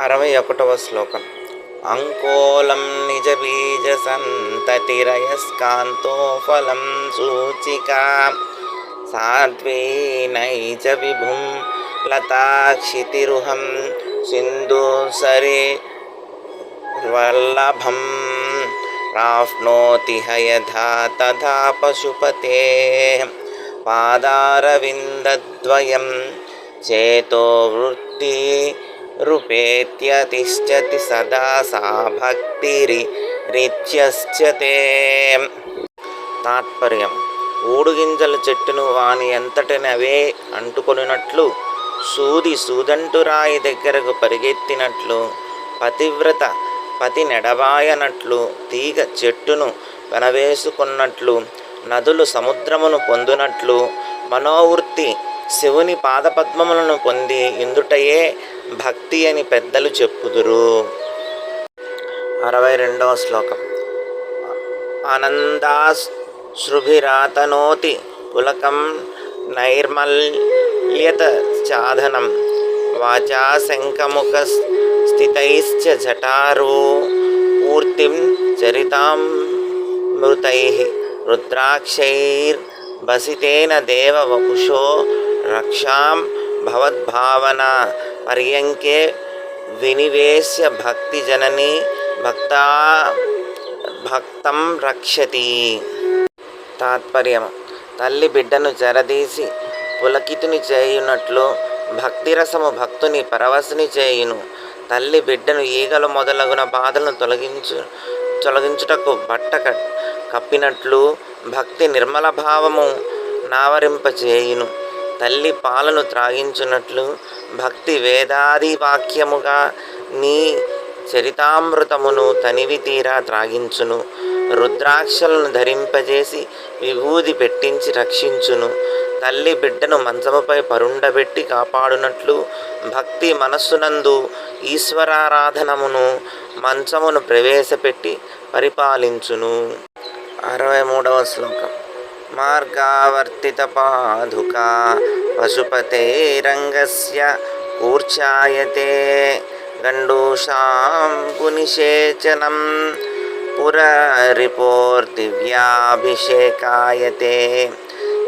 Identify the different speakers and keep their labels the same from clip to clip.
Speaker 1: అరవై ఒకటవ శ్లోకం. అంకోలం నిజ బీజ సంతతిరయస్కాంతో ఫలం సూచికా. సాధ్వీనైజ విభుం లతాక్షితిరుహం సింధు సరే వల్లభం ప్రాప్నోతి హయథా తథా పశుపతే. పాదారవిందద్వయం చేతో వృత్తి రూపేత్యతిష్టతి సదా సా భక్తిరి రిత్యశ్చతే తాత్పర్యం. ఊడుగింజల చెట్టును వాని ఎంతటిని అంటుకొనినట్లు సూది సూదంటురాయి దగ్గరకు పరిగెత్తినట్లు పతివ్రత పతి నెడబాయనట్లు తీగ చెట్టును వెనవేసుకున్నట్లు నదులు సముద్రమును పొందునట్లు మనోవృత్తి శివుని పాదపద్మములను పొంది ఇందుటయే భక్తి అని పెద్దలు చెప్పుదురు. అరవై రెండవ శ్లోకం. ఆనందాశ్రుభిరాతనోతి పులకం నైర్మల్యత సాధనం వాచా శంఖముఖ స్థితైశ్చ జటారు పూర్తిం చరితామృతై రుద్రాక్షైర్భసితేన దేవ వపుషో రక్షాం భవద్భావన పర్యంకే వినివేశ్య భక్తి జనని భక్తా భక్తం రక్షతి తాత్పర్యం తల్లి బిడ్డను చెరదీసి పులకితుని చేయునట్లు భక్తిరసము భక్తుని పరవశుని చేయును. తల్లి బిడ్డను ఈగలు మొదలగున బాధలను తొలగించు తొలగించుటకు బట్ట కప్పినట్లు భక్తి నిర్మల భావము నావరింపచేయును. తల్లి పాలను త్రాగించున్నట్లు భక్తి వేదాది వాక్యముగా నీ చరితామృతమును తనివి తీరా త్రాగించును. రుద్రాక్షలను ధరింపజేసి విభూది పెట్టించి రక్షించును. తల్లి బిడ్డను మంచముపై పరుండబెట్టి కాపాడునట్లు భక్తి మనస్సునందు ఈశ్వరారాధనమును మంచమును ప్రవేశపెట్టి పరిపాలించును. అరవై మూడవ శ్లోకం. మార్గావర్తిత పాదుకా పశుపతేరంగస్య కూర్చాయతే గండూషాం పునిషేచనం పురరిపోర్దివ్యాభిషేకాయతే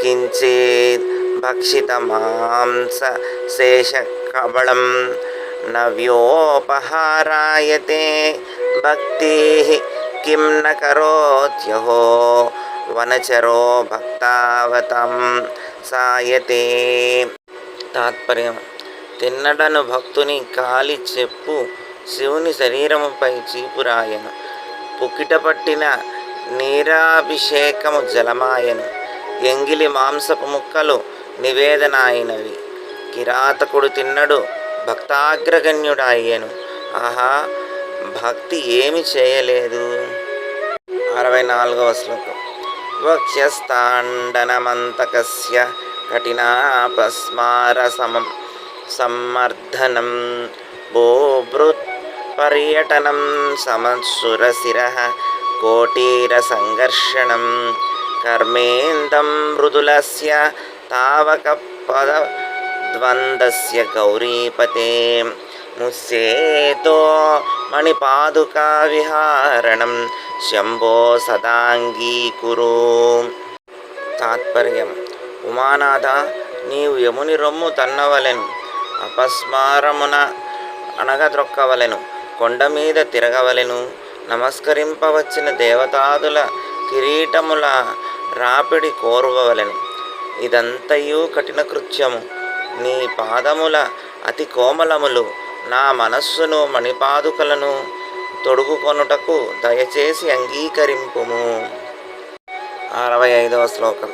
Speaker 1: కించిత్ భక్షితమాంస శేషకబళం నవ్యోపహారాయతే భక్తి కిం న కరోత్యహో వనచరో భక్తావతం సాయతే తాత్పర్యం తిన్నడను భక్తుని కాలి చెప్పు శివుని శరీరముపై చీపురాయను. పుకిట పట్టిన నీరాభిషేకము జలమాయను. ఎంగిలి మాంసపు ముక్కలు నివేదనాయినవి. కిరాతకుడు తిన్నడు భక్తాగ్రగణ్యుడాయ్యను. ఆహా భక్తి ఏమి చేయలేదు. అరవై నాలుగవ శ్లోకం. వక్ష్యస్తాండనమంతకస్య కఠినాపస్మారసమం సమ్మర్ధనం బోభృత్ పర్యటనం సమసురశిర కోటీర సంఘర్షణం కర్మేందం మృదులస్య తావక పద ద్వంద్వస్య గౌరీపతే ముస్సేతో మణిపాదుకా విహారణం శంభో సదాంగీకురు. తాత్పర్యం. ఉమానాథ నీవు యముని రొమ్ము తన్నవలెను. అపస్మారమున అణగద్రొక్కవలెను. కొండ మీద తిరగవలెను. నమస్కరింపవచ్చిన దేవతాదుల కిరీటముల రాపిడి కోరువవలెను. ఇదంతయు కఠిన కృత్యము. నీ పాదముల అతి కోమలములు నా మనస్సును మణిపాదుకలను. తొడుగుకొనుటకు దయచేసి అంగీకరింపుము. అరవై ఐదవ శ్లోకం.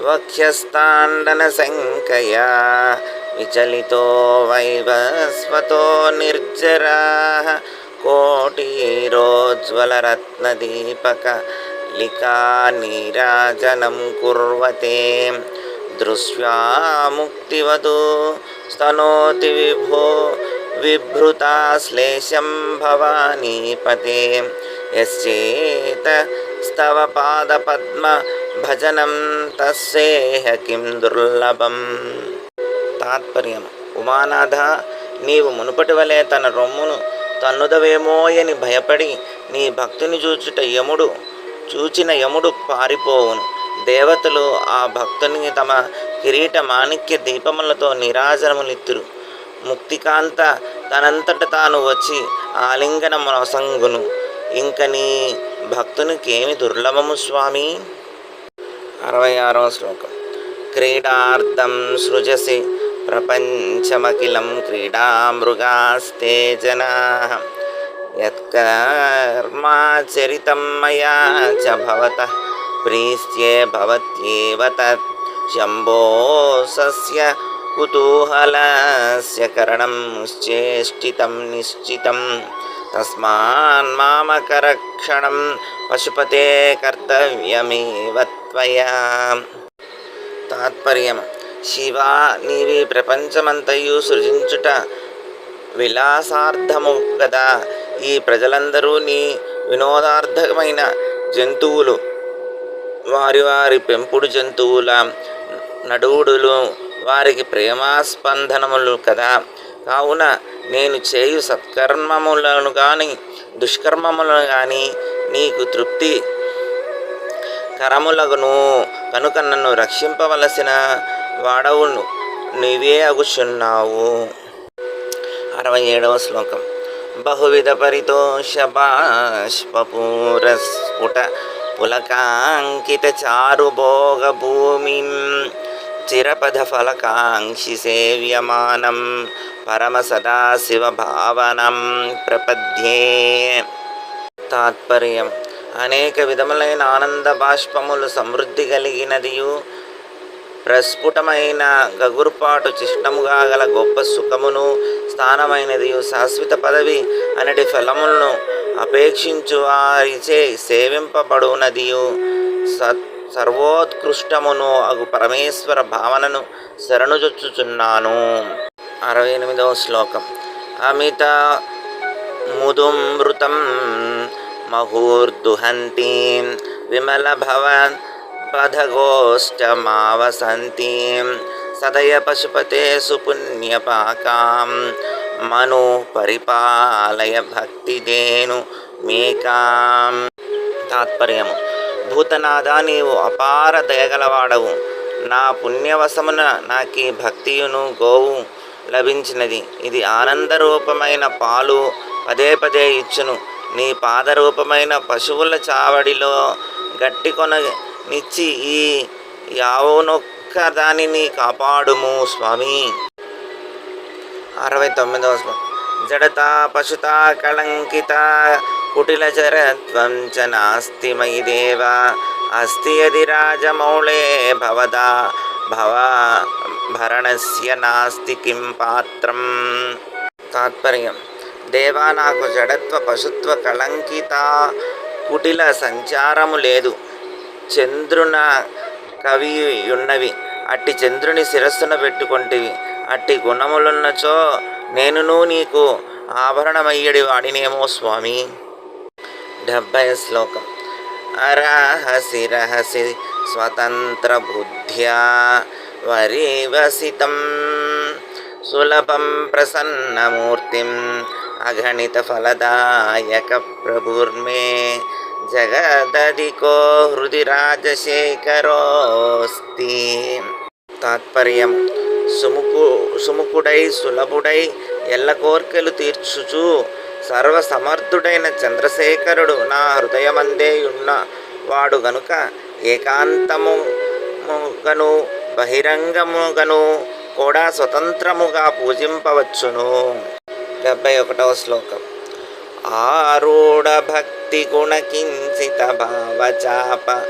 Speaker 1: వక్ష్యస్తాండన శంకయా విచలితో వైవస్వతో నిర్జరా కోటీరోజ్వలరత్నదీపక లికా నీరాజనం కుర్వతే. దృశ్యా ముక్తివతు స్తనోతి విభో విభృతా శ్లేషం భవానీపతే యశ్చేత స్తవ పాదపద్మ భజనం తస్సేహ కిం దుర్లభం తాత్పర్యం. ఉమానాథ నీవు మునుపటి వలె తన రొమ్మును తన్నుదవేమోయని భయపడి నీ భక్తుని చూచుట యముడు చూచిన యముడు పారిపోవును. దేవతలు ఆ భక్తుని తమ కిరీట మాణిక్య దీపములతో నిరాజనములిత్తురు. ముక్తికాంత తనంతట తాను వచ్చి ఆలింగన మనసంగును ఇంక నీ భక్తునికేమి దుర్లభము స్వామి? అరవై ఆరవ శ్లోకం. క్రీడార్థం సృజసి ప్రపంచమఖిలం క్రీడామృగాస్తే జనా యత్కర్మాచరితం మయా చ భవత ప్రీస్త్యే భవత్యేవ తత్. శంభో సస్య కుతూహలస్య కరణం చేష్టితం నిశ్చితం. తస్మాన్మామకరక్షణం పశుపతే కర్తవ్యమేవ త్వయా. తాత్పర్యం. శివా నీవి ప్రపంచమంతయు సృజించుట విలాసార్థము కదా ఈ ప్రజలందరూ నీ వినోదార్థమైన జంతువులు. వారి వారి పెంపుడు జంతువుల నడువుడులు వారికి ప్రేమాస్పందనములు కదా. కావున నేను చేయు సత్కర్మములను కానీ దుష్కర్మములను కానీ నీకు తృప్తి కరములగును. కనుక నన్ను రక్షింపవలసిన వాడవు నీవే అగుచున్నావు. అరవై ఏడవ శ్లోకం. బహువిధ పరితోషపాష్పూరస్ఫుట పులకాంకిత చారు భోగ భూమిం చిరపథ ఫలకాంక్షి సేవ్యమానం పరమ సదాశివ భావనం ప్రపద్యే తాత్పర్యం అనేక విధములైన ఆనంద బాష్పములు సమృద్ధి కలిగినదియు। ప్రస్ఫుటమైన గగుర్పాటు చిష్టముగా గల గొప్ప సుఖమును స్థానమైనదియు శాశ్వత పదవి అనటి ఫలములను అపేక్షించు వారిచే సేవింపబడునదియు. సత్ సర్వోత్కృష్టమును అగు పరమేశ్వర భావనను శరణుజొచ్చుచున్నాను. అరవై ఎనిమిదవ శ్లోకం. అమిత ముదుమృతం మహూర్దుహంతీం విమల భవన్ పథగోష్టమావసంతీం సదయ పశుపతే సుపుణ్యపాకాం మను పరిపాలయ భక్తిదేను మేకాం. తాత్పర్యము. భూతనాథ నీవు అపార దయగలవాడవు. నా పుణ్యవశమున నాకీ భక్తియును గోవు లభించినది. ఇది ఆనందరూపమైన పాలు పదే పదే ఇచ్చును. నీ పాదరూపమైన పశువుల చావడిలో గట్టి కొననిచ్చి ఈ యావనొక్క దానిని కాపాడుము స్వామి. అరవై తొమ్మిదవ జడతా పశుతా కళంకిత కుటిల చరత్వం నాస్తి మయి దేవ అస్తి యది రాజమౌళే భవదా భవ భరణస్య నాస్తి కిం పాత్రం తాత్పర్యం దేవా నాకు జడత్వ పశుత్వ కళంకిత కుటిల సంచారము లేదు చంద్రున కవి ఉన్నవి అట్టి చంద్రుని శిరస్సున పెట్టుకొంటివి। అట్టి గుణములున్నచో నేనును నీకు ఆభరణమయ్యడి వాడినేమో స్వామి. డెబ్బై శ్లోకం అరహసి రహసి స్వతంత్ర బుద్ధ్యా వరివసితం సులభం ప్రసన్నమూర్తిం అగణిత ఫలదాయక ప్రభుర్మే జగదధికో హృది రాజశేఖరోస్తి తాత్పర్యం సుముకు సుముకుడై సులభుడై ఎల్ల కోర్కెలు తీర్చుచు సర్వసమర్థుడైన చంద్రశేఖరుడు నా హృదయమందే ఉన్న వాడు గనుక ఏకాంతముగను బహిరంగముగను కూడా స్వతంత్రముగా పూజింపవచ్చును. డెబ్బై ఒకటవ శ్లోకం. ఆరూఢ భక్తి గుణకించిత భావచాప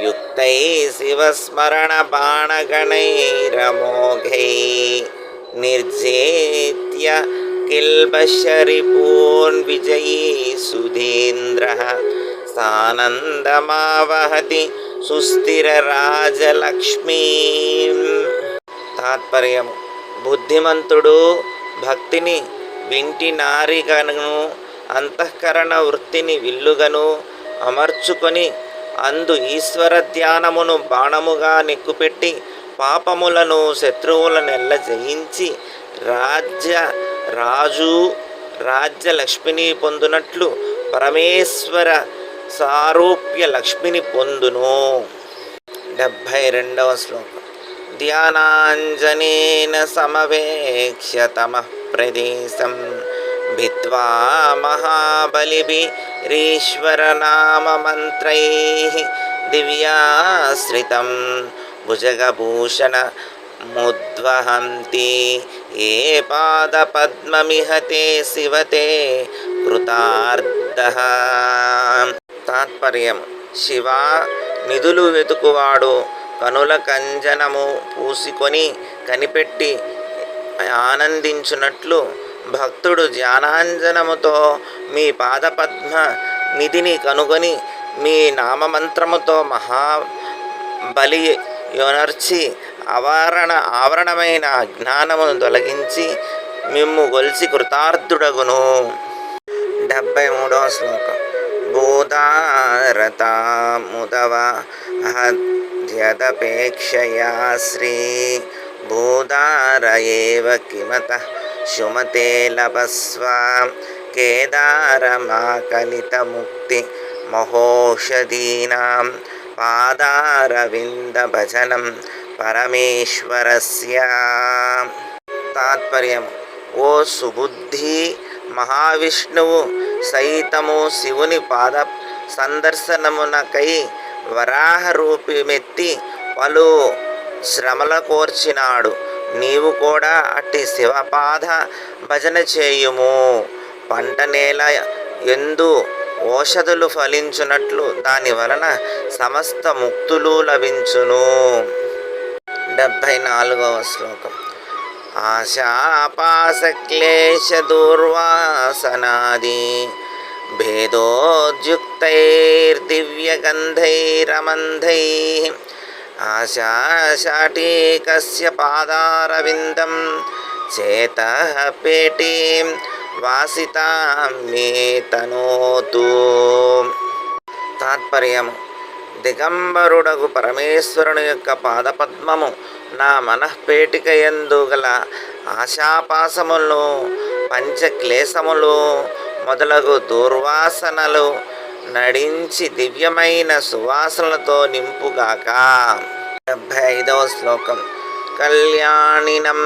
Speaker 1: యుక్తై శివస్మరణ బాణగణైరమోఘై నిర్జేత్య किल्बशरिपून् విజయీ సుధీంద్ర సానందమావహతి సుస్థిర రాజలక్ష్మీ తాత్పర్యము బుద్ధిమంతుడు భక్తిని వింటి నారిగను అంతఃకరణ వృత్తిని విల్లుగను అమర్చుకొని అందు ఈశ్వర ధ్యానమును బాణముగా నెక్కుపెట్టి పాపములను శత్రువులనెల్ల జయించి రాజ్య రాజు రాజ్య లక్ష్మిని పొందునట్లు పరమేశ్వర సారూప్య లక్ష్మిని పొందును. డెబ్భై రెండవ శ్లోకం. ధ్యానాంజనేన సమవేక్ష్య తమ ప్రదేశం భిత్వా మహాబలిభిరీశ్వరనామమంత్రైः దివ్యాశ్రితం భుజగభూషణ ముద్వహంతి ఏ పాదపద్మమిహతే శివతే కృతార్థ తాత్పర్యం శివ నిధులు వెతుకువాడు కనుల కంజనము పూసుకొని కనిపెట్టి ఆనందించున్నట్లు భక్తుడు ధ్యానాంజనముతో మీ పాదపద్మ నిధిని కనుగొని మీ నామమంత్రముతో మహా బలి యొనర్చి ఆవరణ ఆవరణమైన అజ్ఞానమును తొలగించి మిమ్ము గొలిచి కృతార్థుడగును. డెబ్బై మూడవ శ్లోకం. భూతారత ముదవ హద్యదపేక్షయా శ్రీ భూదార ఏవ కిమత శుమతే లభస్వ. కేదారమాకలితముక్తి మహోషధీనాం పాదారవింద భజనం పరమేశ్వరస్య తాత్పర్యం ఓ సుబుద్ధి మహావిష్ణువు సైతము శివుని పాద సందర్శనమునకై వరాహ రూపమెత్తి పలు శ్రమల కోర్చినాడు నీవు కూడా అట్టి శివపాద భజన చేయుము. పంట నేల ఎందు ఓషధులు ఫలించునట్లు దాని వలన సమస్త ముక్తులు లభించును. డెబ్భై నాలుగవ శ్లోకం. ఆశాపాసక్లేశ దూర్వాసనాది భేదోద్యుక్తైర్దివ్యగంధైరమంధై. ఆశాశాటీకస్య పాదారవిందం చేత పేటీం వాసితాం మే తనోతు. తాత్పర్యము. దిగంబరుడగు పరమేశ్వరుని యొక్క పాదపద్మము నా మనఃపేటిక ఎందు గల ఆశాపాసములు పంచక్లేశములు మొదలగు దుర్వాసనలు నడించి దివ్యమైన సువాసనలతో నింపుగాక. డెబ్భై ఐదవ శ్లోకం. కళ్యాణినం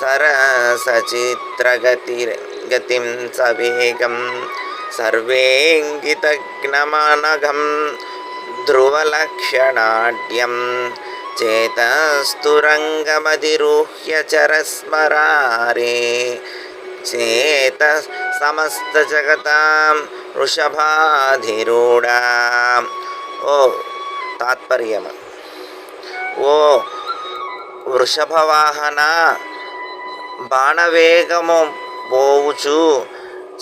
Speaker 1: సరసచిత్రగతి గతిం సవేగం సర్వేంగితజ్ఞమనఘం ధ్రువలక్షణాఢ్యం చేతస్తురంగమధిరుహ్య చరస్మరారే చేత సమస్త జగతాం వృషభాధిరూఢా ఓ తాత్పర్యం ఓ వృషభవాహన బాణవేగము పోవుచు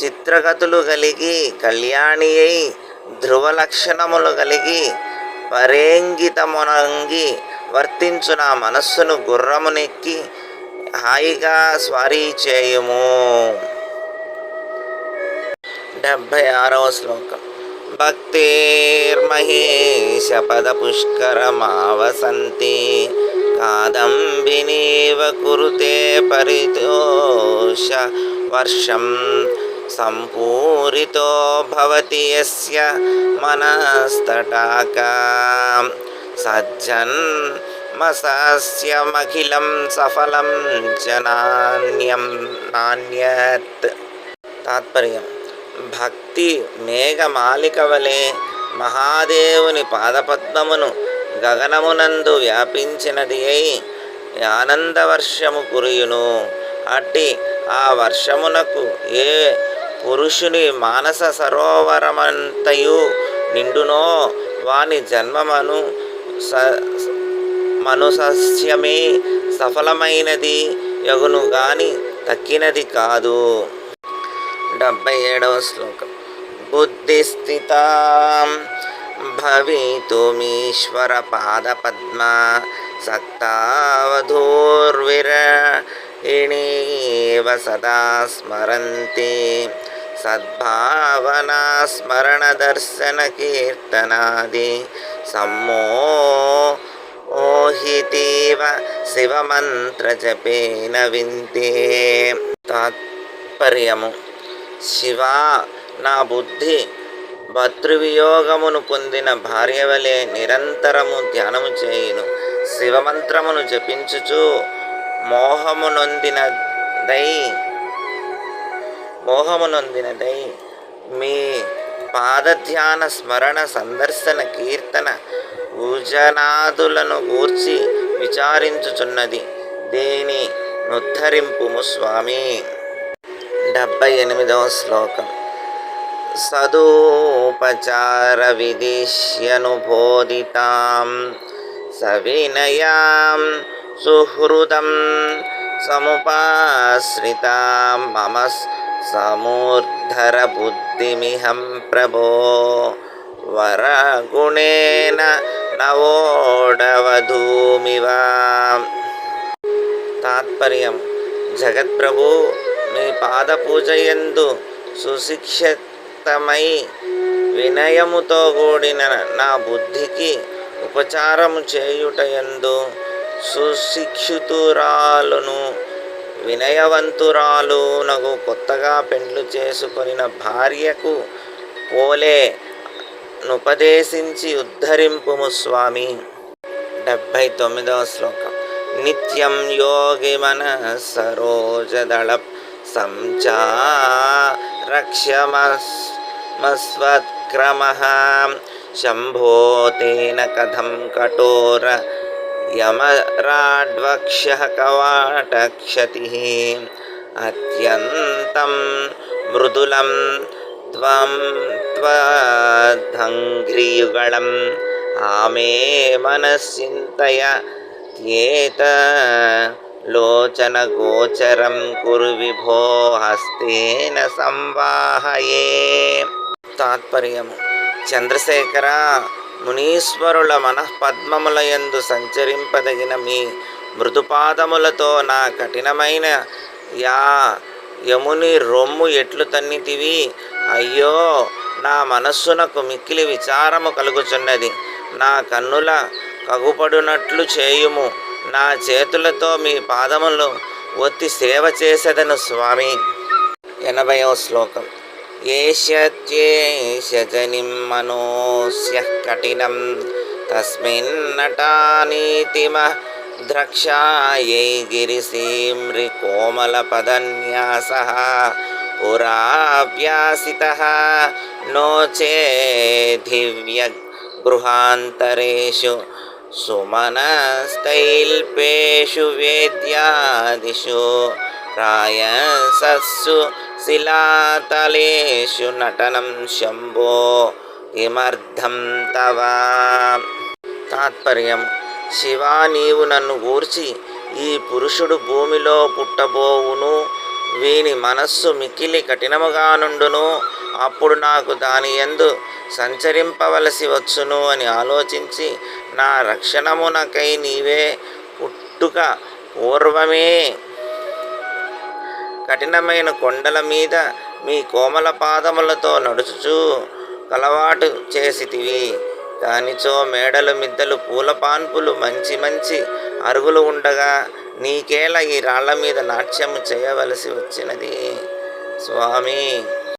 Speaker 1: చిత్రగతులు కలిగి కళ్యాణి అయి ధ్రువ లక్షణములు కలిగి పరేంగితమునంగి వర్తించు నా మనస్సును గుర్రమునెక్కి హాయిగా స్వారీ చేయుము. డెబ్భై ఆరవ శ్లోకం. భక్తిర్మహేష పద పుష్కరమావసంతి కాదంబినీవ కురుతే పరితోష వర్షం సంపూరితో భవతి యస్య సజ్జన్ సజ్జన్మసస్యమఖిలం సఫలం చ నాణ్యం నాణ్యత్. తాత్పర్యం. భక్తి మేఘమాలిక వలె మహాదేవుని పాదపద్మమును గగనమునందు వ్యాపించినది అయి ఆనందవర్షము కురియును. అట్టి ఆ వర్షమునకు ఏ పురుషుని మానస సరోవరమంతయు నిండునో వాని జన్మమను స మనుసస్యమే సఫలమైనది యగును గాని తక్కినది కాదు. డెబ్బై ఏడవ శ్లోకం. బుద్ధిస్థిత భవితుమీశ్వర పాదపద్మ సక్తావధూర్విరణీవ సదా స్మరంతి. సద్భావనా స్మరణ దర్శన కీర్తనాది సమ్మోహితీవ శివమంత్ర జపేన వింతే. తాత్పర్యము. శివ నా బుద్ధి. భతృవియోగమును పొందిన భార్య వలె నిరంతరము ధ్యానము చేయును. శివమంత్రమును జపించుచు మోహమునొందినదై నొందినదై మీ పాదధ్యాన స్మరణ సందర్శన కీర్తన భుజనాదులను గూర్చి విచారించుచున్నది. దేని నుద్ధరింపుము స్వామి? డెబ్బై ఎనిమిదవ శ్లోకం. సదూపచార విదిశ్యనుబోధితాం సవినయాం సుహృదం సముపాశ్రితాం. మమ సమూర్ధర బుద్ధిమిహం ప్రభో వరగుణేన నవోడవధూమివ. తాత్పర్యం జగత్ప్రభు మీ పాద పూజయందు సుశిక్షితమై వినయముతో కూడిన నా బుద్ధికి ఉపచారము చేయుటయందు సుశిక్షితురాలును వినయవంతురాలునగు కొత్తగా పెండ్లు చేసుకొనిన భార్యకు పోలే నుపదేశించి ఉద్ధరింపుము స్వామి. డెబ్భై తొమ్మిదవ శ్లోకం. నిత్యం యోగి మన సరోజదళ సంచా రక్ష్యమస్వత్క్రమ శంభోతేన కథం కఠోర యమరాడ్వక్ష్య కవాటక్షతి అత్యంతం మృదులం త్వం త్వదంఘ్రియుగళం ఆమే మనశ్చింతయ త్యేత లోచనగోచరం కురు విభో హస్తేన సంవాహయే తాత్పర్యము చంద్రశేఖర మునీశ్వరుల మనఃపద్మములయందు సంచరింపదగిన మీ మృదుపాదములతో నా కఠినమైన యా యముని రొమ్ము ఎట్లు తన్నితివి? అయ్యో నా మనస్సునకు మిక్కిలి విచారము కలుగుచున్నది. నా కన్నుల కగుపడునట్లు చేయుము. నా చేతులతో మీ పాదములు ఒత్తి సేవ చేసేదను స్వామి. ఎనభైవ శ్లోకం. ఏష్యేష జనిం మనోస్య కఠినం తస్మిన్నటానీతిమ ద్రక్షాయై గిరిసీమ్రి కోమలపదన్యాస పురావ్యాసిత నో చేదివ్య గృహాంతరేషు సుమనస్తైల్పేషు వేద్యాదిషు రాయసస్సు శిలాతలేషు నటనం శంభో ఇమర్థం తవ. తాత్పర్యం శివా నీవు నన్ను గూర్చి ఈ పురుషుడు భూమిలో పుట్టబోవును వీని మనస్సు మికిలి కఠినముగా నుండును అప్పుడు నాకు దాని ఎందు సంచరింపవలసి వచ్చును అని ఆలోచించి నా రక్షణమునకై నీవే పుట్టుక పూర్వమే కఠినమైన కొండల మీద మీ కోమల పాదములతో నడుచుచూ కలవాటు చేసితివి. కానిచో మేడలు మిద్దలు పూలపాన్పులు మంచి మంచి అరుగులు ఉండగా నీకేలా ఈ రాళ్ళ మీద నాట్యము చేయవలసి వచ్చినది? స్వామి